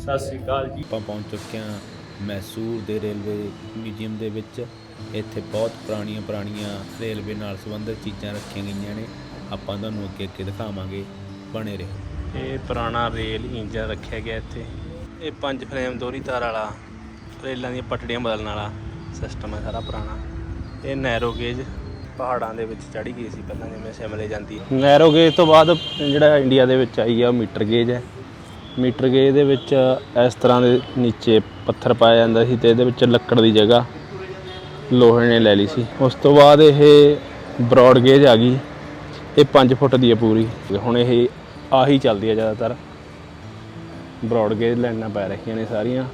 ਸਤਿ ਸ੍ਰੀ ਅਕਾਲ ਜੀ। ਆਪਾਂ ਪਹੁੰਚ ਚੁੱਕੇ ਹਾਂ ਮੈਸੂਰ ਦੇ ਰੇਲਵੇ ਮਿਊਜ਼ੀਅਮ ਦੇ ਵਿੱਚ। ਇੱਥੇ ਬਹੁਤ ਪੁਰਾਣੀਆਂ ਪੁਰਾਣੀਆਂ ਰੇਲਵੇ ਨਾਲ ਸੰਬੰਧਿਤ ਚੀਜ਼ਾਂ ਰੱਖੀਆਂ ਗਈਆਂ ਨੇ। ਆਪਾਂ ਤੁਹਾਨੂੰ ਅੱਗੇ ਅੱਗੇ ਦਿਖਾਵਾਂਗੇ। ਬਣੇ ਰਹੋ। ਇਹ ਪੁਰਾਣਾ ਰੇਲ ਇੰਜਨ ਰੱਖਿਆ ਗਿਆ ਇੱਥੇ। ਇਹ ਪੰਜ ਫਰੇਮ ਦੋਹਰੀ ਤਾਰ ਵਾਲਾ ਰੇਲਾਂ ਦੀਆਂ ਪਟੜੀਆਂ ਬਦਲਣ ਵਾਲਾ ਸਿਸਟਮ ਹੈ ਸਾਰਾ ਪੁਰਾਣਾ। ਇਹ ਨੈਰੋ ਗੇਜ ਪਹਾੜਾਂ ਦੇ ਵਿੱਚ ਚੜੀ ਗਈ ਸੀ ਪਹਿਲਾਂ ਜਿਵੇਂ ਸ਼ਿਮਲੇ ਜਾਂਦੀ ਹੈ। ਨੈਰੋ ਗੇਜ ਤੋਂ ਬਾਅਦ ਜਿਹੜਾ ਇੰਡੀਆ ਦੇ ਵਿੱਚ ਆਈ ਆ ਮੀਟਰ ਗੇਜ ਹੈ। ਮੀਟਰ ਗੇਜ ਦੇ ਵਿੱਚ ਇਸ ਤਰ੍ਹਾਂ ਦੇ ਨੀਚੇ ਪੱਥਰ ਪਾਇਆ ਜਾਂਦਾ ਸੀ ਤੇ ਇਹਦੇ ਵਿੱਚ ਲੱਕੜ ਦੀ ਜਗ੍ਹਾ ਲੋਹੇ ਨੇ ਲੈ ਲਈ ਸੀ। ਉਸ ਤੋਂ ਬਾਅਦ ਇਹ ਬ੍ਰੌਡ ਗੇਜ ਆ ਗਈ। ਇਹ 5 ਫੁੱਟ ਦੀ ਹੈ ਪੂਰੀ। ਹੁਣ ਇਹ ਆਹੀ ਚੱਲਦੀ ਹੈ ਜ਼ਿਆਦਾਤਰ। ਬ੍ਰੌਡ ਗੇਜ ਲਾਈਨਾਂ ਪੈ ਰਹੀਆਂ ਨੇ ਸਾਰੀਆਂ।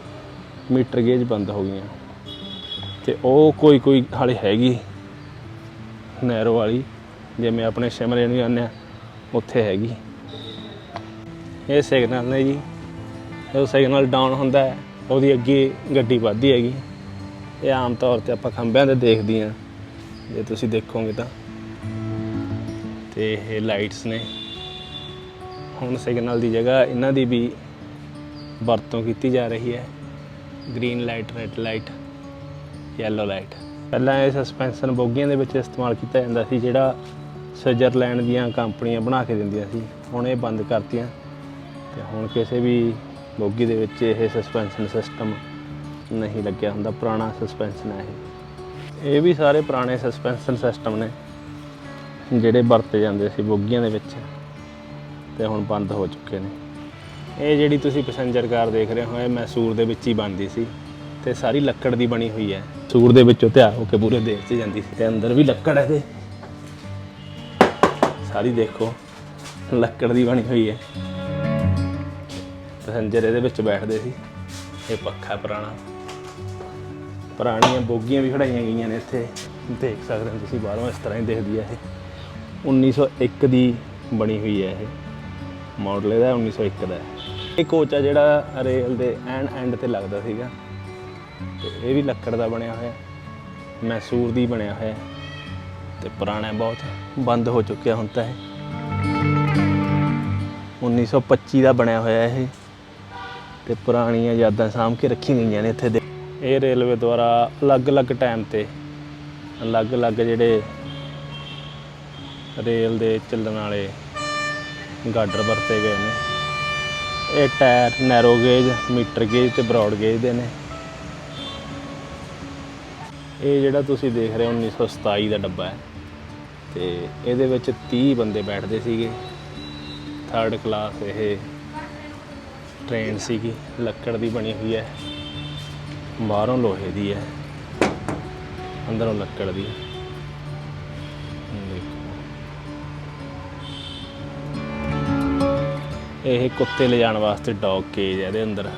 ਮੀਟਰ ਗੇਜ ਬੰਦ ਹੋ ਗਈਆਂ। ਤੇ ਉਹ ਕੋਈ ਕੋਈ ਹਾਲੇ ਹੈਗੀ। ਨੈਰੋ ਵਾਲੀ। ਜਿਵੇਂ ਆਪਣੇ ਸ਼ਿਮਲੇ ਨੂੰ ਜਾਂਦੇ ਆ ਉੱਥੇ ਹੈਗੀ। ਇਹ ਸਿਗਨਲ ਨੇ ਜੀ। ਜਦੋਂ ਸਿਗਨਲ ਡਾਊਨ ਹੁੰਦਾ ਹੈ, ਉਹਦੀ ਅੱਗੇ ਗੱਡੀ ਵੱਧਦੀ ਹੈਗੀ। ਇਹ ਆਮ ਤੌਰ ਤੇ ਆਪਾਂ ਖੰਭਿਆਂ ਤੇ ਦੇਖਦੇ ਹਾਂ। ਜੇ ਤੁਸੀਂ ਦੇਖੋਗੇ ਤਾਂ। ਤੇ ਇਹ ਲਾਈਟਸ ਨੇ। ਹੁਣ ਸਿਗਨਲ ਦੀ ਜਗ੍ਹਾ ਇਹਨਾਂ ਦੀ ਵੀ ਵਰਤੋਂ ਕੀਤੀ ਜਾ ਰਹੀ ਹੈ। Green light red light yellow light ਪਹਿਲਾਂ ਇਹ ਸਸਪੈਂਸ਼ਨ ਬੋਗੀਆਂ ਦੇ ਵਿੱਚ ਇਸਤੇਮਾਲ ਕੀਤਾ ਜਾਂਦਾ ਸੀ, ਜਿਹੜਾ ਸਵਿਟਜ਼ਰਲੈਂਡ ਦੀਆਂ ਕੰਪਨੀਆਂ ਬਣਾ ਕੇ ਦਿੰਦੀਆਂ ਸੀ। ਹੁਣ ਇਹ ਬੰਦ ਕਰਤੀਆਂ। ਤੇ ਹੁਣ ਕਿਸੇ ਵੀ ਬੋਗੀ ਦੇ ਵਿੱਚ ਇਹ ਸਸਪੈਂਸ਼ਨ ਸਿਸਟਮ ਨਹੀਂ ਲੱਗਿਆ ਹੁੰਦਾ, ਪੁਰਾਣਾ ਸਸਪੈਂਸ਼ਨ ਹੈ ਇਹ। ਇਹ ਵੀ ਸਾਰੇ ਪੁਰਾਣੇ ਸਸਪੈਂਸ਼ਨ ਸਿਸਟਮ ਨੇ, ਜਿਹੜੇ ਵਰਤੇ ਜਾਂਦੇ ਸੀ ਬੋਗੀਆਂ ਦੇ ਵਿੱਚ ਤੇ ਹੁਣ ਬੰਦ ਹੋ ਚੁੱਕੇ ਨੇ। ਇਹ ਜਿਹੜੀ ਤੁਸੀਂ ਪੈਸੇਂਜਰ ਕਾਰ ਦੇਖ ਰਹੇ ਹੋ, ਇਹ ਮੈਸੂਰ ਦੇ ਵਿੱਚ ਹੀ ਬਣਦੀ ਸੀ ਤੇ ਸਾਰੀ ਲੱਕੜ ਦੀ ਬਣੀ ਹੋਈ ਹੈ। ਸੂਰ ਦੇ ਵਿੱਚੋਂ ਤਿਆਰ ਹੋ ਕੇ ਪੂਰੇ ਦੇਸ਼ 'ਚ ਜਾਂਦੀ ਸੀ ਤੇ ਅੰਦਰ ਵੀ ਲੱਕੜ ਹੈ ਤੇ ਸਾਰੀ ਦੇਖੋ, ਲੱਕੜ ਦੀ ਬਣੀ ਹੋਈ ਹੈ। ਪੈਸੇਂਜਰ ਇਹਦੇ ਵਿੱਚ ਬੈਠਦੇ ਸੀ। ਇਹ ਪੱਖਾ ਪੁਰਾਣਾ। ਪੁਰਾਣੀਆਂ ਬੋਗੀਆਂ ਵੀ ਖੜਾਈਆਂ ਗਈਆਂ ਨੇ ਇੱਥੇ। ਦੇਖ ਸਕਦੇ ਹੋ ਤੁਸੀਂ ਬਾਹਰੋਂ ਇਸ ਤਰ੍ਹਾਂ ਹੀ ਦਿਖਦੀ ਹੈ ਇਹ। 1901 ਦੀ ਬਣੀ ਹੋਈ ਹੈ ਇਹ। ਮਾਡਲ ਇਹਦਾ 1901 ਦਾ ਹੈ। ਇਹ ਕੋਚ ਆ ਜਿਹੜਾ ਰੇਲ ਦੇ ਐਂਡ ਐਂਡ ਤੇ ਲੱਗਦਾ ਸੀਗਾ। ਤੇ ਇਹ ਵੀ ਲੱਕੜ ਦਾ ਬਣਿਆ ਹੋਇਆ। ਮੈਸੂਰ ਦੀ ਬਣਿਆ ਹੋਇਆ। ਤੇ ਪੁਰਾਣਾ ਬਹੁਤ ਬੰਦ ਹੋ ਚੁੱਕਿਆ ਹੁਣ ਤਾਂ ਇਹ। 1925 ਦਾ ਬਣਿਆ ਹੋਇਆ ਇਹ। ਤੇ ਪੁਰਾਣੀਆਂ ਯਾਦਾਂ ਸਾਂਭ ਕੇ ਰੱਖੀਆਂ ਗਈਆਂ ਨੇ ਇੱਥੇ ਦੇ। ਇਹ ਰੇਲਵੇ ਦੁਆਰਾ ਅਲੱਗ-ਅਲੱਗ ਟਾਈਮ ਤੇ ਅਲੱਗ-ਅਲੱਗ ਜਿਹੜੇ ਰੇਲ ਦੇ ਚੱਲਣ ਵਾਲੇ ਗਾਡਰ ਵਰਤੇ ਗਏ ਨੇ। ਇਹ tyre narrow gauge metre gauge ਤੇ ਬ੍ਰੌਡ ਗੇਜ ਦੇ ਨੇ। ਇਹ ਜਿਹੜਾ ਤੁਸੀਂ ਦੇਖ ਰਹੇ ਹੋ 1927 ਦਾ ਡੱਬਾ ਹੈ। ਤੇ ਇਹਦੇ ਵਿੱਚ 30 ਬੰਦੇ ਬੈਠਦੇ ਸੀਗੇ। ਥਰਡ ਕਲਾਸ ਇਹ ਟ੍ਰੇਨ ਸੀਗੀ, ਲੱਕੜ ਦੀ ਬਣੀ ਹੋਈ ਹੈ। ਬਾਹਰੋਂ ਲੋਹੇ ਦੀ ਹੈ। ਅੰਦਰੋਂ ਲੱਕੜ ਦੀ ਹੈ। ਇਹ ਕੁੱਤੇ ਲਿਜਾਣ ਵਾਸਤੇ ਡੌਗ ਕੇਜ ਹੈ ਇਹਦੇ ਅੰਦਰ।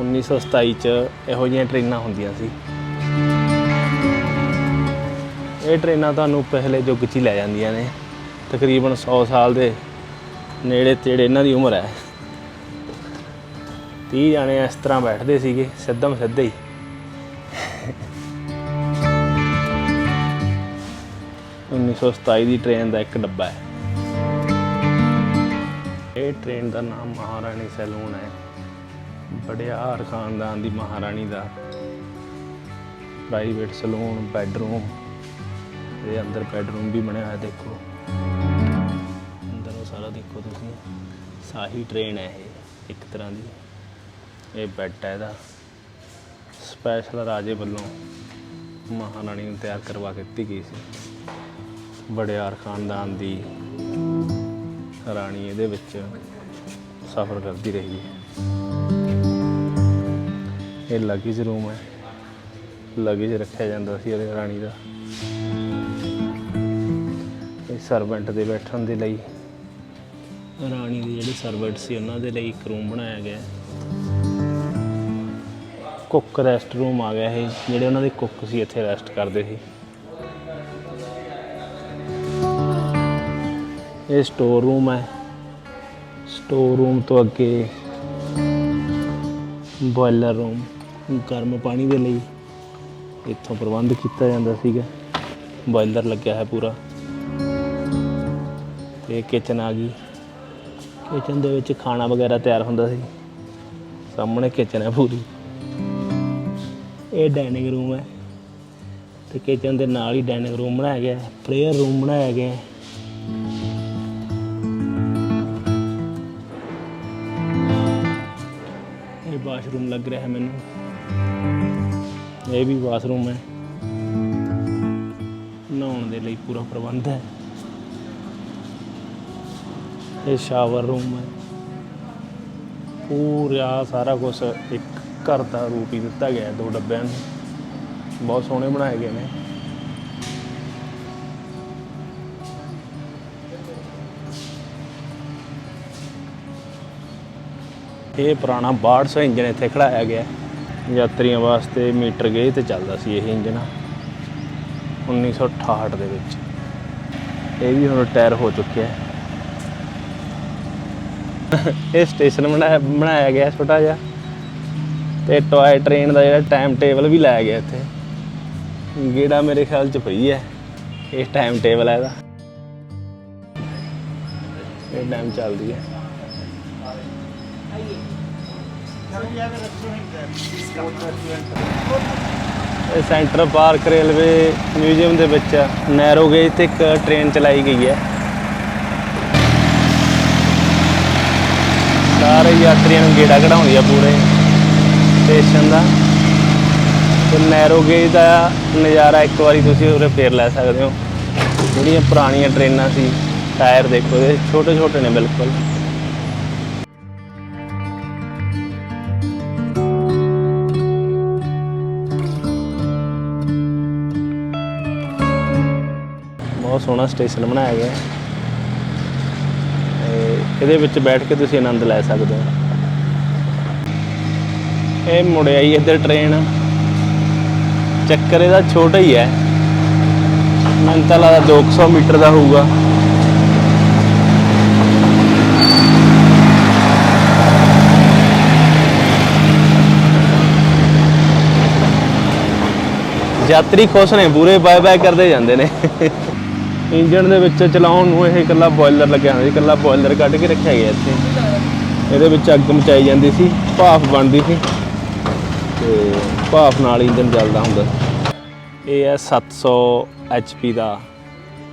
1927 ਚ ਇਹੋ ਜਿਹੀਆਂ ਟ੍ਰੇਨਾਂ ਹੁੰਦੀਆਂ ਸੀ। ਇਹ ਟ੍ਰੇਨਾਂ ਤੁਹਾਨੂੰ ਪਹਿਲੇ ਯੁੱਗ 'ਚ ਹੀ ਲੈ ਜਾਂਦੀਆਂ ਨੇ। ਤਕਰੀਬਨ 100 ਸਾਲ ਦੇ ਨੇੜੇ ਤੇੜੇ ਇਹਨਾਂ ਦੀ ਉਮਰ ਹੈ। 30 ਜਾਣੇ ਇਸ ਤਰ੍ਹਾਂ ਬੈਠਦੇ ਸੀਗੇ, ਸਿੱਧਮ ਸਿੱਧੇ ਹੀ। ਉੱਨੀ ਸੌ ਸਤਾਈ ਦੀ ਟ੍ਰੇਨ ਦਾ ਇੱਕ ਡੱਬਾ ਹੈ। ਇਹ ਟ੍ਰੇਨ ਦਾ ਨਾਮ ਮਹਾਰਾਣੀ ਸੈਲੂਨ ਹੈ। ਬੜਿਆਰ ਖਾਨਦਾਨ ਦੀ ਮਹਾਰਾਣੀ ਦਾ। ਪ੍ਰਾਈਵੇਟ ਸਲੂਨ ਬੈਡਰੂਮ ਤੇ ਅੰਦਰ ਬੈਡਰੂਮ ਵੀ ਬਣਿਆ ਹੋਇਆ, ਦੇਖੋ। ਅੰਦਰੋਂ ਸਾਰਾ ਦੇਖੋ ਤੁਸੀਂ। ਸਾਹੀ ਟ੍ਰੇਨ ਹੈ ਇਹ, ਇੱਕ ਤਰ੍ਹਾਂ ਦੀ। ਇਹ ਬੈੱਡ ਹੈ ਇਹਦਾ। ਸਪੈਸ਼ਲ ਰਾਜੇ ਵੱਲੋਂ ਮਹਾਰਾਣੀ ਨੂੰ ਤਿਆਰ ਕਰਵਾ ਕੇ ਦਿੱਤੀ ਗਈ ਸੀ। ਬੜਿਆਰ ਖਾਨਦਾਨ ਦੀ ਰਾਣੀ ਇਹਦੇ ਵਿੱਚ ਸਫ਼ਰ ਕਰਦੀ ਰਹੀ ਹੈ। ਇਹ ਲਗੇਜ ਰੂਮ ਹੈ। ਲਗੇਜ ਰੱਖਿਆ ਜਾਂਦਾ ਸੀ ਇਹਦੇ ਰਾਣੀ ਦਾ। ਇਹ ਸਰਵੈਂਟ ਦੇ ਬੈਠਣ ਦੇ ਲਈ। ਰਾਣੀ ਦੇ ਜਿਹੜੇ ਸਰਵੈਂਟ ਸੀ, ਉਹਨਾਂ ਦੇ ਲਈ ਇੱਕ ਰੂਮ ਬਣਾਇਆ ਗਿਆ ਹੈ। ਕੁੱਕ ਰੈਸਟ ਰੂਮ ਆ ਗਿਆ ਇਹ ਜਿਹੜੇ ਉਹਨਾਂ ਦੇ ਕੁੱਕ ਸੀ ਇੱਥੇ ਰੈਸਟ ਕਰਦੇ ਸੀ। ਇਹ ਸਟੋਰ ਰੂਮ ਹੈ। ਸਟੋਰ ਰੂਮ ਤੋਂ ਅੱਗੇ ਬੋਇਲਰ ਰੂਮ ਗਰਮ ਪਾਣੀ ਦੇ ਲਈ ਇੱਥੋਂ ਪ੍ਰਬੰਧ ਕੀਤਾ ਜਾਂਦਾ ਸੀਗਾ। ਬੋਇਲਰ ਲੱਗਿਆ ਹੈ ਪੂਰਾ। ਤੇ ਕਿਚਨ ਆ ਗਈ। ਕਿਚਨ ਦੇ ਵਿੱਚ ਖਾਣਾ ਵਗੈਰਾ ਤਿਆਰ ਹੁੰਦਾ ਸੀ। ਸਾਹਮਣੇ ਕਿਚਨ ਹੈ ਪੂਰੀ। ਇਹ ਡਾਈਨਿੰਗ ਰੂਮ ਹੈ। ਤੇ ਕਿਚਨ ਦੇ ਨਾਲ ਹੀ ਡਾਈਨਿੰਗ ਰੂਮ ਬਣਾਇਆ ਗਿਆ ਹੈ। ਪ੍ਰੇਅਰ ਰੂਮ ਬਣਾਇਆ ਗਿਆ ਹੈ। ਇਹ ਵਾਸ਼ਰੂਮ ਲੱਗ ਰਿਹਾ ਹੈ ਮੈਨੂੰ। ਇਹ ਵੀ ਵਾਸ਼ਰੂਮ ਹੈ। ਨਹਾਉਣ ਦੇ ਲਈ ਪੂਰਾ ਪ੍ਰਬੰਧ ਹੈ। ਇਹ ਸ਼ਾਵਰ ਰੂਮ ਹੈ। ਪੂਰਾ ਸਾਰਾ ਕੁਝ ਇੱਕ ਘਰ ਦਾ ਰੂਪ ਹੀ ਦਿੱਤਾ ਗਿਆ ਦੋ ਡੱਬਿਆਂ ਨੂੰ। ਬਹੁਤ ਸੋਹਣੇ ਬਣਾਏ ਗਏ ਨੇ। ਇਹ ਪੁਰਾਣਾ 6200 ਇੰਜਨ ਇੱਥੇ ਖੜਾਇਆ ਗਿਆ ਯਾਤਰੀਆਂ ਵਾਸਤੇ ਮੀਟਰ ਗੇਜ ਤੇ ਚੱਲਦਾ ਸੀ ਇਹ ਇੰਜਨ 1968 ਦੇ ਵਿੱਚ। ਇਹ ਵੀ ਹੁਣ ਰਿਟਾਇਰ ਹੋ ਚੁੱਕਿਆ ਹੈ। ਇਹ ਸਟੇਸ਼ਨ ਬਣਾਇਆ ਬਣਾਇਆ ਗਿਆ ਛੋਟਾ ਜਿਹਾ। ਤੇ ਟੋਏ ਟ੍ਰੇਨ ਦਾ ਜਿਹੜਾ ਟਾਈਮ ਟੇਬਲ ਵੀ ਲਾਇਆ ਗਿਆ ਇੱਥੇ। ਗੇੜਾ ਮੇਰੇ ਖਿਆਲ ਚ ਪਈ ਹੈ, ਇਹ ਟਾਈਮ ਟੇਬਲ ਹੈ ਇਹਦਾ। ਇਹ ਟਾਈਮ ਚੱਲਦੀ ਹੈ। ਇਹ ਸੈਂਟਰ ਪਾਰਕ ਰੇਲਵੇ ਮਿਊਜ਼ੀਅਮ ਦੇ ਵਿੱਚ ਨੈਰੋ ਗੇਜ ਤੇ ਇੱਕ ਟ੍ਰੇਨ ਚਲਾਈ ਗਈ ਹੈ। ਸਾਰੇ ਯਾਤਰੀਆਂ ਨੂੰ ਗੇੜਾ ਕਢਾਉਂਦੀ ਆ ਪੂਰੇ। ਸਟੇਸ਼ਨ ਦਾ। ਤੇ ਨੈਰੋ ਗੇਜ ਦਾ ਨਜ਼ਾਰਾ ਇੱਕ ਵਾਰੀ ਤੁਸੀਂ ਉਰੇ ਫੇਰ ਲੈ ਸਕਦੇ ਹੋ। ਜਿਹੜੀਆਂ ਪੁਰਾਣੀਆਂ ਟ੍ਰੇਨਾਂ ਸੀ ਟਾਇਰ ਦੇਖੋ, ਇਹ ਛੋਟੇ ਛੋਟੇ ਨੇ ਬਿਲਕੁਲ। ਬਹੁਤ ਸੋਹਣਾ ਸਟੇਸ਼ਨ ਬਣਾਇਆ ਗਿਆ। ਹੈ। ਇਹਦੇ ਵਿੱਚ ਬੈਠ ਕੇ ਤੁਸੀਂ ਆਨੰਦ ਲੈ ਸਕਦੇ ਹੋ। ਇਹ ਮੁੜਿਆ ਹੀ ਇੱਧਰ ਟ੍ਰੇਨ ਚੱਕਰ ਇਹਦਾ ਛੋਟਾ ਹੀ ਹੈ। ਮੈਨੂੰ ਤਾਂ ਲੱਗਦਾ 200 ਮੀਟਰ ਦਾ ਹੋਊਗਾ। ਯਾਤਰੀ ਖੁਸ਼ ਨੇ ਪੂਰੇ ਬਾਏ ਬਾਏ ਕਰਦੇ ਜਾਂਦੇ ਨੇ। ਇੰਜਨ ਦੇ ਵਿੱਚ ਚਲਾਉਣ ਨੂੰ ਇਹ ਇਕੱਲਾ ਬੋਇਲਰ ਲੱਗਿਆ ਹੁੰਦਾ ਸੀ, ਇਕੱਲਾ ਬੋਇਲਰ ਕੱਢ ਕੇ ਰੱਖਿਆ ਗਿਆ ਇੱਥੇ। ਇਹਦੇ ਵਿੱਚ ਅੱਗ ਮਚਾਈ ਜਾਂਦੀ ਸੀ, ਭਾਫ ਬਣਦੀ ਸੀ। ਤੇ ਭਾਫ ਨਾਲ ਇੰਜਨ ਚੱਲਦਾ ਹੁੰਦਾ। ਇਹ ਹੈ 700 HP ਦਾ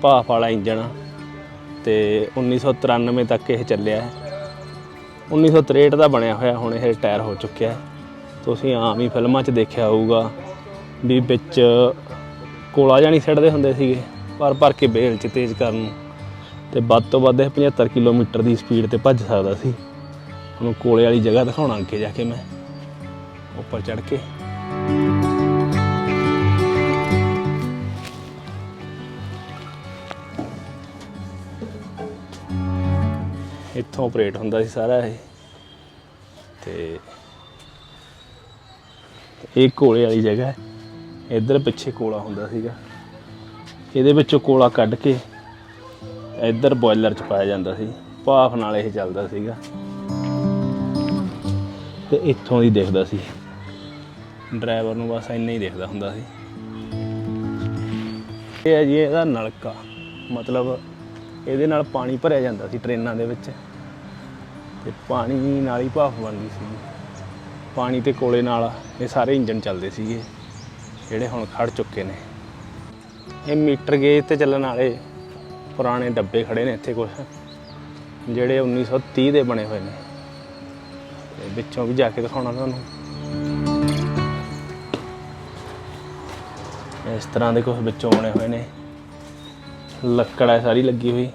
ਭਾਫ ਵਾਲਾ ਇੰਜਨ ਤੇ 1993 ਤੱਕ ਇਹ ਚੱਲਿਆ ਹੈ। 1963 ਦਾ ਬਣਿਆ ਹੋਇਆ, ਹੁਣ ਇਹ ਰਿਟਾਇਰ ਹੋ ਚੁੱਕਿਆ ਹੈ। ਤੁਸੀਂ ਆਮ ਹੀ ਫਿਲਮਾਂ 'ਚ ਦੇਖਿਆ ਹੋਊਗਾ ਵੀ ਵਿੱਚ ਕੋਲਾ ਜਾਣੀ ਛੱਡਦੇ ਹੁੰਦੇ ਸੀਗੇ, ਪਰ ਭਰ ਕੇ ਬੇਲ 'ਚ ਤੇਜ਼ ਕਰਨ ਨੂੰ। ਤੇ ਵੱਧ ਤੋਂ ਵੱਧ ਇਹ 75 ਕਿਲੋਮੀਟਰ ਦੀ ਸਪੀਡ ਤੇ ਭੱਜ ਸਕਦਾ ਸੀ। ਉਹਨੂੰ ਕੋਲੇ ਵਾਲੀ ਜਗ੍ਹਾ ਦਿਖਾਉਣਾ ਅੱਗੇ ਜਾ ਕੇ ਮੈਂ। ਉੱਪਰ ਚੜ ਕੇ। ਇੱਥੋਂ ਆਪਰੇਟ ਹੁੰਦਾ ਸੀ ਸਾਰਾ ਇਹ। ਤੇ ਇਹ ਕੋਲੇ ਵਾਲੀ ਜਗ੍ਹਾ ਹੈ। ਇੱਧਰ ਪਿੱਛੇ ਕੋਲਾ ਹੁੰਦਾ ਸੀਗਾ। ਇਹਦੇ ਵਿੱਚੋਂ ਕੋਲਾ ਕੱਢ ਕੇ ਇੱਧਰ ਬੋਇਲਰ 'ਚ ਪਾਇਆ ਜਾਂਦਾ ਸੀ। ਭਾਫ ਨਾਲ ਇਹ ਚੱਲਦਾ ਸੀਗਾ। ਤੇ ਇੱਥੋਂ ਦੀ ਦੇਖਦਾ ਸੀ। ਡਰਾਈਵਰ ਨੂੰ ਬਸ ਇੰਨਾ ਹੀ ਦਿਖਦਾ ਹੁੰਦਾ ਸੀ। ਇਹ ਹੈ ਜੀ ਇਹਦਾ ਨਲਕਾ। ਮਤਲਬ ਇਹਦੇ ਨਾਲ ਪਾਣੀ ਭਰਿਆ ਜਾਂਦਾ ਸੀ ਟ੍ਰੇਨਾਂ ਦੇ ਵਿੱਚ। ਤੇ ਪਾਣੀ ਨਾਲ ਹੀ ਭਾਫ ਬਣਦੀ ਸੀ। ਪਾਣੀ ਤੇ ਕੋਲੇ ਨਾਲ ਇਹ ਸਾਰੇ ਇੰਜਨ ਚੱਲਦੇ ਸੀਗੇ, ਜਿਹੜੇ ਹੁਣ ਖੜ ਚੁੱਕੇ ਨੇ। ਇਹ ਮੀਟਰ ਗੇਜ ਤੇ ਚੱਲਣ ਵਾਲੇ ਪੁਰਾਣੇ ਡੱਬੇ ਖੜੇ ਨੇ ਇੱਥੇ ਕੁਝ ਜਿਹੜੇ 1930 ਦੇ ਬਣੇ ਹੋਏ ਨੇ। ਵਿੱਚੋਂ ਵੀ ਜਾ ਕੇ ਦਿਖਾਉਣਾ ਤੁਹਾਨੂੰ। ਇਸ ਤਰ੍ਹਾਂ ਦੇ ਕੁਝ ਵਿੱਚੋਂ ਬਣੇ ਹੋਏ ਨੇ। ਲੱਕੜ ਹੈ ਸਾਰੀ ਲੱਗੀ ਹੋਈ।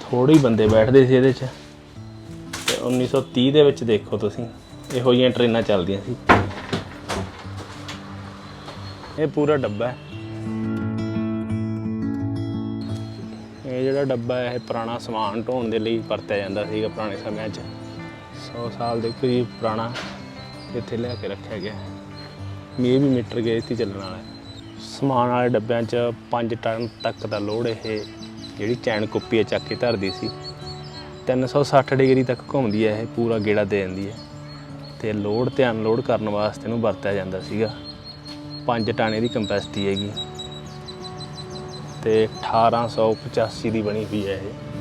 ਥੋੜੇ ਬੰਦੇ ਬੈਠਦੇ ਸੀ ਇਹਦੇ 'ਚ। ਤੇ 1930 ਦੇ ਵਿੱਚ ਦੇਖੋ ਤੁਸੀਂ, ਇਹੋ ਜਿਹੀਆਂ ਟ੍ਰੇਨਾਂ ਚੱਲਦੀਆਂ ਸੀ। ਇਹ ਪੂਰਾ ਡੱਬਾ ਹੈ। ਇਹ ਜਿਹੜਾ ਡੱਬਾ ਹੈ, ਇਹ ਪੁਰਾਣਾ ਸਮਾਨ ਢੋਣ ਦੇ ਲਈ ਵਰਤਿਆ ਜਾਂਦਾ ਸੀਗਾ ਪੁਰਾਣੇ ਸਮਿਆਂ 'ਚ। 100 ਸਾਲ ਦੇ ਕਰੀਬ ਪੁਰਾਣਾ ਇੱਥੇ ਲਿਆ ਕੇ ਰੱਖਿਆ ਗਿਆ ਹੈ। ਇਹ ਵੀ ਮੀਟਰ ਗੇਜ ਤੇ ਚੱਲਣ ਵਾਲਾ। ਹੈ ਸਮਾਨ ਵਾਲੇ ਡੱਬਿਆਂ 'ਚ 5 ਟਨ ਤੱਕ ਦਾ ਲੋਡ ਇਹ ਜਿਹੜੀ ਚੈਨ ਕੁੱਪੀ ਹੈ ਚੱਕ ਕੇ ਧਰਦੀ ਸੀ। 360 ਡਿਗਰੀ ਤੱਕ ਘੁੰਮਦੀ ਹੈ ਇਹ, ਪੂਰਾ ਗੇੜਾ ਦੇ ਦਿੰਦੀ ਹੈ ਤੇ ਲੋਡ ਤੇ ਅਨਲੋਡ ਕਰਨ ਵਾਸਤੇ ਇਹਨੂੰ ਵਰਤਿਆ ਜਾਂਦਾ ਸੀਗਾ। 5 ਟਨ ਇਹਦੀ ਕੰਪੈਸਿਟੀ ਹੈਗੀ। ਤੇ 1885 ਦੀ ਬਣੀ ਹੋਈ ਹੈ ਇਹ।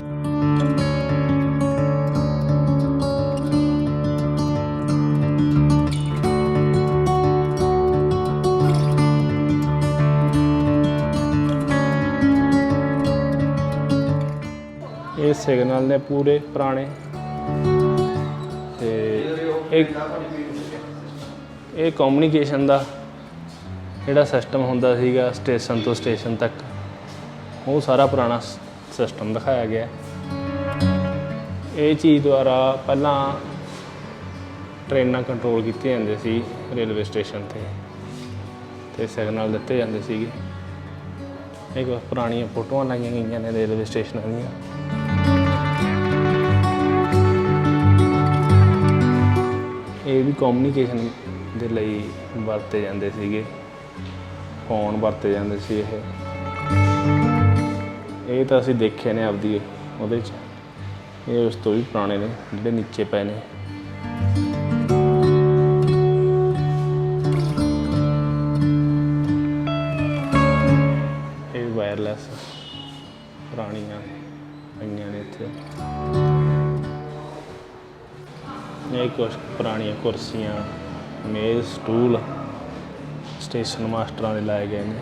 ਸਿਗਨਲ ਨੇ ਪੂਰੇ ਪੁਰਾਣੇ। ਤੇ ਇਹ ਇਹ ਕਮਿਊਨੀਕੇਸ਼ਨ ਦਾ ਜਿਹੜਾ ਸਿਸਟਮ ਹੁੰਦਾ ਸੀਗਾ ਸਟੇਸ਼ਨ ਤੋਂ ਸਟੇਸ਼ਨ ਤੱਕ, ਉਹ ਸਾਰਾ ਪੁਰਾਣਾ ਸਿਸਟਮ ਦਿਖਾਇਆ ਗਿਆ। ਇਹ ਚੀਜ਼ ਦੁਆਰਾ ਪਹਿਲਾਂ ਟ੍ਰੇਨਾਂ ਕੰਟਰੋਲ ਕੀਤੀਆਂ ਜਾਂਦੇ ਸੀ ਰੇਲਵੇ ਸਟੇਸ਼ਨ ਤੇ ਤੇ ਸਿਗਨਲ ਦਿੱਤੇ ਜਾਂਦੇ ਸੀਗੇ। ਇੱਕ ਪੁਰਾਣੀਆਂ ਫੋਟੋਆਂ ਲਾਈਆਂ ਗਈਆਂ ਨੇ ਰੇਲਵੇ ਸਟੇਸ਼ਨਾਂ ਦੀਆਂ। ਇਹ ਵੀ ਕਮਿਊਨੀਕੇਸ਼ਨ ਦੇ ਲਈ ਵਰਤੇ ਜਾਂਦੇ ਸੀਗੇ। ਫੋਨ ਵਰਤੇ ਜਾਂਦੇ ਸੀ ਇਹ। ਇਹ ਤਾਂ ਅਸੀਂ ਦੇਖੇ ਨੇ ਆਪਦੀ ਉਹਦੇ 'ਚ। ਇਹ ਉਸ ਤੋਂ ਵੀ ਪੁਰਾਣੇ ਨੇ, ਜਿਹੜੇ ਨੀਚੇ ਪਏ ਨੇ। ਇਹ ਵਾਇਰਲੈਸ ਪੁਰਾਣੀਆਂ ਪਈਆਂ ਨੇ ਇੱਥੇ। ਇਹ ਕੁਛ ਪੁਰਾਣੀਆਂ ਕੁਰਸੀਆਂ, ਮੇਜ਼, ਸਟੂਲ, ਸਟੇਸ਼ਨ ਮਾਸਟਰਾਂ ਦੇ ਲਾਏ ਗਏ ਨੇ।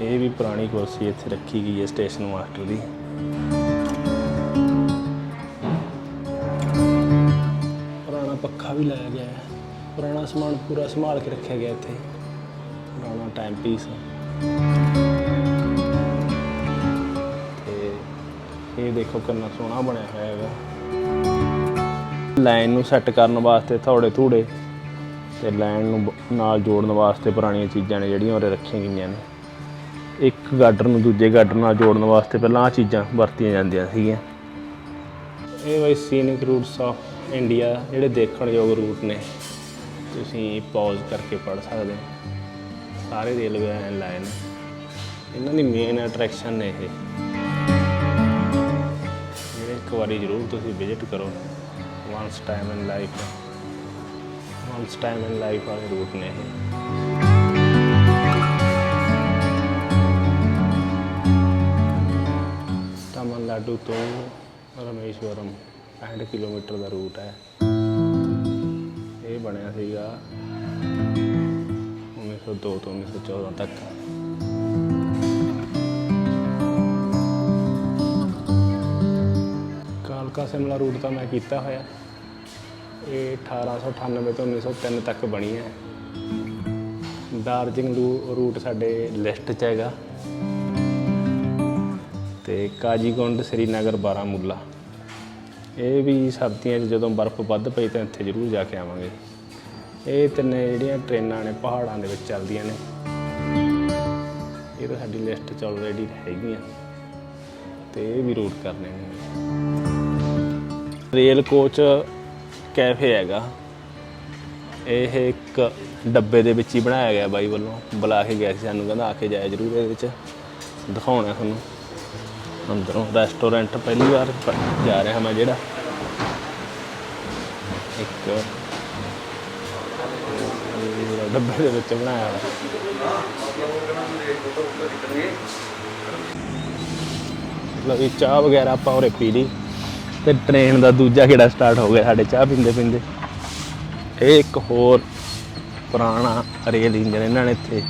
ਇਹ ਵੀ ਪੁਰਾਣੀ ਕੁਰਸੀ ਇੱਥੇ ਰੱਖੀ ਗਈ ਹੈ ਸਟੇਸ਼ਨ ਮਾਸਟਰ ਦੀ। ਪੁਰਾਣਾ ਪੱਖਾ ਵੀ ਲਾਇਆ ਗਿਆ ਹੈ। ਪੁਰਾਣਾ ਸਮਾਨ ਪੂਰਾ ਸੰਭਾਲ ਕੇ ਰੱਖਿਆ ਗਿਆ ਇੱਥੇ। ਪੁਰਾਣਾ ਟਾਈਮ ਪੀਸ ਇਹ ਦੇਖੋ ਕਿੰਨਾ ਸੋਹਣਾ ਬਣਿਆ ਹੋਇਆ ਹੈਗਾ। ਲਾਈਨ ਨੂੰ ਸੈੱਟ ਕਰਨ ਵਾਸਤੇ ਥੋੜੇ ਥੂੜੇ ਤੇ ਲਾਈਨ ਨੂੰ ਬ- ਨਾਲ ਜੋੜਨ ਵਾਸਤੇ ਪੁਰਾਣੀਆਂ ਚੀਜ਼ਾਂ ਨੇ ਜਿਹੜੀਆਂ ਉਰੇ ਰੱਖੀਆਂ ਗਈਆਂ ਨੇ। ਇੱਕ ਗਾਡਰ ਨੂੰ ਦੂਜੇ ਗਾਡਰ ਨਾਲ ਜੋੜਨ ਵਾਸਤੇ ਪਹਿਲਾਂ ਆ ਚੀਜ਼ਾਂ ਵਰਤੀਆਂ ਜਾਂਦੀਆਂ ਸੀਗੀਆਂ। ਇਹ ਬਈ ਸੀਨਿਕ ਰੂਟਸ ਆਫ ਇੰਡੀਆ ਜਿਹੜੇ ਦੇਖਣਯੋਗ ਰੂਟ ਨੇ। ਤੁਸੀਂ ਪੌਜ਼ ਕਰਕੇ ਪੜ੍ਹ ਸਕਦੇ ਹੋ। ਸਾਰੇ ਰੇਲਵੇ ਲਾਈਨ ਇਹਨਾਂ ਦੀ ਮੇਨ ਅਟਰੈਕਸ਼ਨ ਨੇ ਇਹ। ਇੱਕ ਵਾਰੀ ਜ਼ਰੂਰ ਤੁਸੀਂ ਵਿਜ਼ਿਟ ਕਰੋ। Once time in life once time in life ਵਾਲੇ ਰੂਟ ਨੇ ਇਹ। ਤਮਿਲਨਾਡੂ ਤੋਂ ਰਮੇਸ਼ਵਰਮ 65 ਕਿਲੋਮੀਟਰ ਦਾ ਰੂਟ ਹੈ। ਇਹ ਬਣਿਆ ਸੀਗਾ 1902 ਤੋਂ 1914 ਤੱਕ। ਕਾਲਕਾ ਸਿਮਲਾ ਰੂਟ ਤਾਂ ਮੈਂ ਕੀਤਾ ਹੋਇਆ। ਇਹ 1898 ਤੋਂ 1903 ਤੱਕ ਬਣੀ ਹੈ। ਦਾਰਜਿਲਿੰਗ ਰੂ- ਰੂਟ ਸਾਡੇ ਲਿਸਟ 'ਚ ਹੈਗਾ। ਤੇ ਕਾਜੀਗੁੰਡ ਸ੍ਰੀਨਗਰ ਬਾਰਾਮੂਲਾ। ਇਹ ਵੀ ਸਰਦੀਆਂ 'ਚ ਜਦੋਂ ਬਰਫ਼ ਵੱਧ ਪਈ ਤਾਂ ਇੱਥੇ ਜ਼ਰੂਰ ਜਾ ਕੇ ਆਵਾਂਗੇ। ਇਹ ਤਿੰਨੇ ਜਿਹੜੀਆਂ ਟ੍ਰੇਨਾਂ ਨੇ, ਪਹਾੜਾਂ ਦੇ ਵਿੱਚ ਚੱਲਦੀਆਂ ਨੇ। ਇਹ ਤਾਂ ਸਾਡੀ ਲਿਸਟ 'ਚ ਆਲਰੇਡੀ ਹੈਗੀਆਂ। ਤੇ ਇਹ ਵੀ ਰੂਟ ਕਰਨੇ ਨੇ। ਰੇਲ ਕੋਚ ਕੈਫੇ ਹੈਗਾ। ਇਹ ਇੱਕ ਡੱਬੇ ਦੇ ਵਿੱਚ ਹੀ ਬਣਾਇਆ ਗਿਆ ਬਾਈ ਵੱਲੋਂ। ਬੁਲਾ ਕੇ ਗਿਆ ਸੀ ਸਾਨੂੰ, ਕਹਿੰਦਾ ਆ ਕੇ ਜਾਇਆ ਜ਼ਰੂਰ ਇਹਦੇ ਵਿੱਚ। ਦਿਖਾਉਣਾ ਤੁਹਾਨੂੰ। ਅੰਦਰੋਂ ਰੈਸਟੋਰੈਂਟ ਪਹਿਲੀ ਵਾਰ ਜਾ ਰਿਹਾ ਮੈਂ ਜਿਹੜਾ। ਇੱਕ ਡੱਬੇ ਦੇ ਵਿੱਚ ਬਣਾਇਆ ਹੋਇਆ। ਮਤਲਬ ਇਹ ਚਾਹ ਵਗੈਰਾ ਆਪਾਂ ਉਰੇ ਪੀ ਲਈ। ਤੇ ਟ੍ਰੇਨ ਦਾ ਦੂਜਾ ਗੇੜਾ ਸਟਾਰਟ ਹੋ ਗਿਆ ਸਾਡੇ ਚਾਹ ਪੀਂਦੇ ਪੀਂਦੇ। ਇਹ ਇੱਕ ਹੋਰ ਪੁਰਾਣਾ ਰੇਲ ਇੰਜਨ ਇਹਨਾਂ ਨੇ ਇੱਥੇ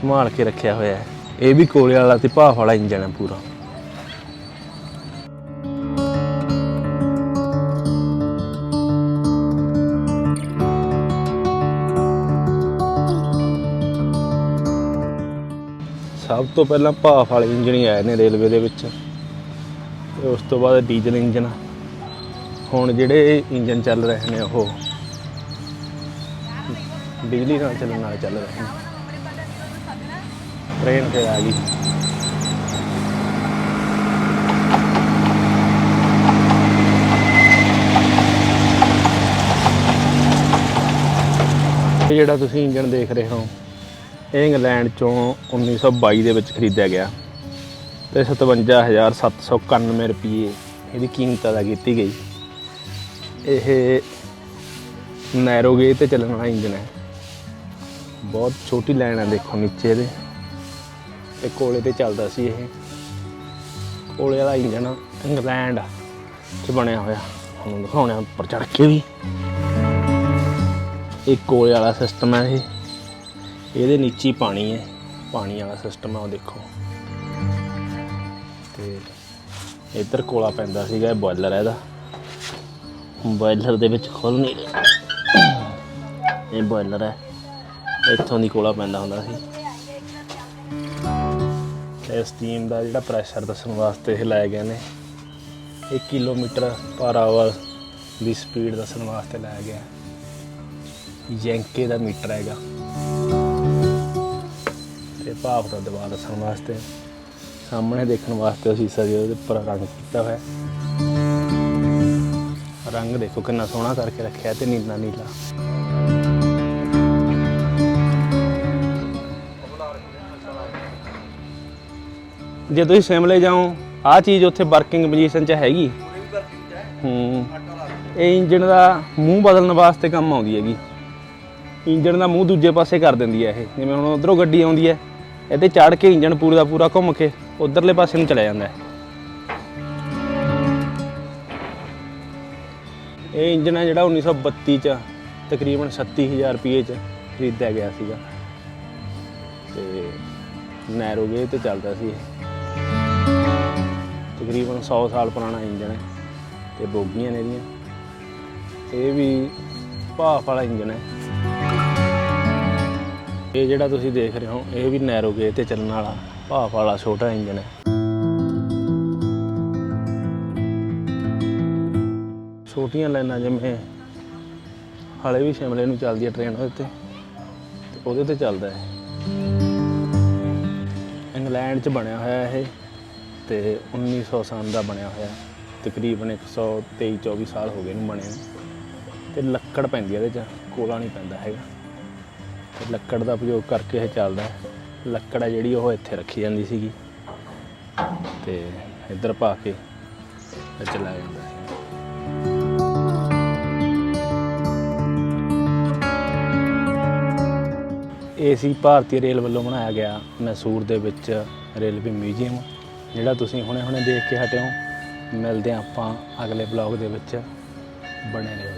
ਸੰਭਾਲ ਕੇ ਰੱਖਿਆ ਹੋਇਆ ਹੈ। ਇਹ ਵੀ ਕੋਲੇ ਵਾਲਾ ਤੇ ਭਾਫ ਵਾਲਾ ਇੰਜਨ ਹੈ ਪੂਰਾ। ਸਭ ਤੋਂ ਪਹਿਲਾਂ ਭਾਫ ਵਾਲੇ ਇੰਜਣ ਹੀ ਆਏ ਨੇ ਰੇਲਵੇ ਦੇ ਵਿੱਚ। ਤੇ ਉਸ ਤੋਂ ਬਾਅਦ ਡੀਜ਼ਲ ਇੰਜਨ। ਹੁਣ ਜਿਹੜੇ ਇੰਜਨ ਚੱਲ ਰਹੇ ਨੇ ਉਹ ਬਿਜਲੀ ਨਾਲ ਚੱਲਣ ਨਾਲ ਚੱਲ ਰਹੇ ਨੇ। ਟ੍ਰੇਨ ਤੇ ਆ ਗਈ। ਇਹ ਜਿਹੜਾ ਤੁਸੀਂ ਇੰਜਨ ਦੇਖ ਰਹੇ ਹੋ, ਇਹ ਇੰਗਲੈਂਡ ਚੋਂ 1922 ਦੇ ਵਿੱਚ ਖਰੀਦਿਆ ਗਿਆ। ਤੇ 57791 ਰੁਪਏ ਇਹਦੀ ਕੀਮਤ ਅਦਾ ਕੀਤੀ ਗਈ। ਇਹ ਨੈਰੋਗੇ ਤੇ ਚੱਲਣ ਵਾਲਾ ਇੰਜਨ ਹੈ। ਬਹੁਤ ਛੋਟੀ ਲਾਈਨ ਹੈ ਦੇਖੋ ਨੀਚੇ ਦੇ। ਤੇ ਕੋਲੇ ਤੇ ਚੱਲਦਾ ਸੀ ਇਹ। ਕੋਲੇ ਵਾਲਾ ਇੰਜਨ ਇੰਗਲੈਂਡ ਚ ਬਣਿਆ ਹੋਇਆ। ਤੁਹਾਨੂੰ ਦਿਖਾਉਣਾ ਉੱਪਰ ਚੜ ਕੇ ਵੀ। ਇਹ ਕੋਲੇ ਵਾਲਾ ਸਿਸਟਮ ਹੈ ਇਹ। ਇਹਦੇ ਨੀਚੇ ਪਾਣੀ ਹੈ। ਪਾਣੀ ਵਾਲਾ ਸਿਸਟਮ ਹੈ ਉਹ ਦੇਖੋ। ਇੱਧਰ ਕੋਲਾ ਪੈਂਦਾ ਸੀਗਾ, ਇਹ ਬੋਇਲਰ ਹੈ ਇਹਦਾ। ਬੋਇਲਰ ਦੇ ਵਿੱਚ ਖੁੱਲ ਨਹੀਂ ਇਹ ਬੋਇਲਰ ਹੈ। ਇੱਥੋਂ ਦੀ ਕੋਲਾ ਪੈਂਦਾ ਹੁੰਦਾ ਸੀ। ਇਹ ਸਟੀਮ ਦਾ ਜਿਹੜਾ ਪ੍ਰੈਸ਼ਰ ਦੱਸਣ ਵਾਸਤੇ ਇਹ ਲਾਏ ਗਏ ਨੇ। 1 ਕਿਲੋਮੀਟਰ ਪਰ ਆਵਰ ਦੀ ਸਪੀਡ ਦੱਸਣ ਵਾਸਤੇ ਲਾਇਆ ਗਿਆ। ਜੈਂਕੇ ਦਾ ਮੀਟਰ ਹੈਗਾ। ਤੇ ਭਾਪ ਦਾ ਦਬਾਅ ਦੱਸਣ ਵਾਸਤੇ। ਸਾਹਮਣੇ ਦੇਖਣ ਵਾਸਤੇ ਉਹ ਸ਼ੀਸ਼ਾ ਜਿਹੜਾ ਉਹਦੇ ਉੱਪਰ ਰੰਗ ਕੀਤਾ ਹੋਇਆ। ਰੰਗ ਦੇਖੋ ਕਿੰਨਾ ਸੋਹਣਾ ਕਰਕੇ ਰੱਖਿਆ ਤੇ ਨੀਲਾ ਨੀਲਾ। ਜੇ ਤੁਸੀਂ ਸ਼ਿਮਲੇ ਜਾਓ, ਆਹ ਚੀਜ਼ ਉੱਥੇ ਵਰਕਿੰਗ ਪੋਜੀਸ਼ਨ 'ਚ ਹੈਗੀ। ਹੂੰ। ਇਹ ਇੰਜਣ ਦਾ ਮੂੰਹ ਬਦਲਣ ਵਾਸਤੇ ਕੰਮ ਆਉਂਦੀ ਹੈਗੀ। ਇੰਜਣ ਦਾ ਮੂੰਹ ਦੂਜੇ ਪਾਸੇ ਕਰ ਦਿੰਦੀ ਹੈ ਇਹ। ਜਿਵੇਂ ਹੁਣ ਉਧਰੋਂ ਗੱਡੀ ਆਉਂਦੀ ਹੈ। ਇਹਦੇ ਚੜ ਕੇ ਇੰਜਨ ਪੂਰਾ ਦਾ ਪੂਰਾ ਘੁੰਮ ਕੇ ਉਧਰਲੇ ਪਾਸੇ ਨੂੰ ਚਲਾ ਜਾਂਦਾ ਹੈ। ਇਹ ਇੰਜਨ ਹੈ ਜਿਹੜਾ 1932 ਚ ਤਕਰੀਬਨ 36000 ਰੁਪਏ ਚ ਖਰੀਦਿਆ ਗਿਆ ਸੀਗਾ। ਤੇ ਨੈਰੋਗੇ ਤੇ ਚੱਲਦਾ ਸੀ ਇਹ। ਤਕਰੀਬਨ 100 ਸਾਲ ਪੁਰਾਣਾ ਇੰਜਨ ਹੈ ਤੇ ਬੋਗੀਆਂ ਨੇ ਇਹਦੀਆਂ। ਇਹ ਵੀ ਭਾਫ ਵਾਲਾ ਇੰਜਨ ਹੈ। ਇਹ ਜਿਹੜਾ ਤੁਸੀਂ ਦੇਖ ਰਹੇ ਹੋ, ਇਹ ਵੀ ਨੈਰੋ ਗੇਜ ਤੇ ਚੱਲਣ ਵਾਲਾ, ਭਾਫ ਵਾਲਾ, ਛੋਟਾ ਇੰਜਨ ਹੈ। ਛੋਟੀਆਂ ਲਾਈਨਾਂ ਜਿਵੇਂ ਹਾਲੇ ਵੀ ਸ਼ਿਮਲੇ ਨੂੰ ਚੱਲਦੀ ਹੈ ਟ੍ਰੇਨ ਉਹਦੇ ਤੇ ਤੇ ਉਹਦੇ ਤੇ ਚੱਲਦਾ ਹੈ ਇੰਗਲੈਂਡ 'ਚ ਬਣਿਆ ਹੋਇਆ ਇਹ, ਤੇ 1900 ਸਾਲ ਦਾ ਬਣਿਆ ਹੋਇਆ, ਤਕਰੀਬਨ 123 24 ਸਾਲ ਹੋ ਗਏ ਇਹਨੂੰ ਬਣੇ ਨੂੰ ਤੇ ਲੱਕੜ ਪੈਂਦੀ ਹੈ ਇਹਦੇ 'ਚ, ਕੋਲਾ ਨਹੀਂ ਪੈਂਦਾ ਹੈਗਾ। ਲੱਕੜ ਦਾ ਉਪਯੋਗ ਕਰਕੇ ਇਹ ਚੱਲਦਾ ਲੱਕੜ ਹੈ ਜਿਹੜੀ ਉਹ ਇੱਥੇ ਰੱਖੀ ਜਾਂਦੀ ਸੀਗੀ। ਤੇ ਇੱਧਰ ਪਾ ਕੇ ਚਲਾਇਆ ਜਾਂਦਾ ਹੈ। ਇਹ ਸੀ ਭਾਰਤੀ ਰੇਲ ਵੱਲੋਂ ਬਣਾਇਆ ਗਿਆ ਮੈਸੂਰ ਦੇ ਵਿੱਚ ਰੇਲਵੇ ਮਿਊਜ਼ੀਅਮ, ਜਿਹੜਾ ਤੁਸੀਂ ਹੁਣੇ ਹੁਣੇ ਦੇਖ ਕੇ ਹਟਿਓ ਮਿਲਦੇ ਹਾਂ ਆਪਾਂ ਅਗਲੇ ਬਲੌਗ ਦੇ ਵਿੱਚ। ਬਣੇ ਰਹੋ। ਸਾਡੇ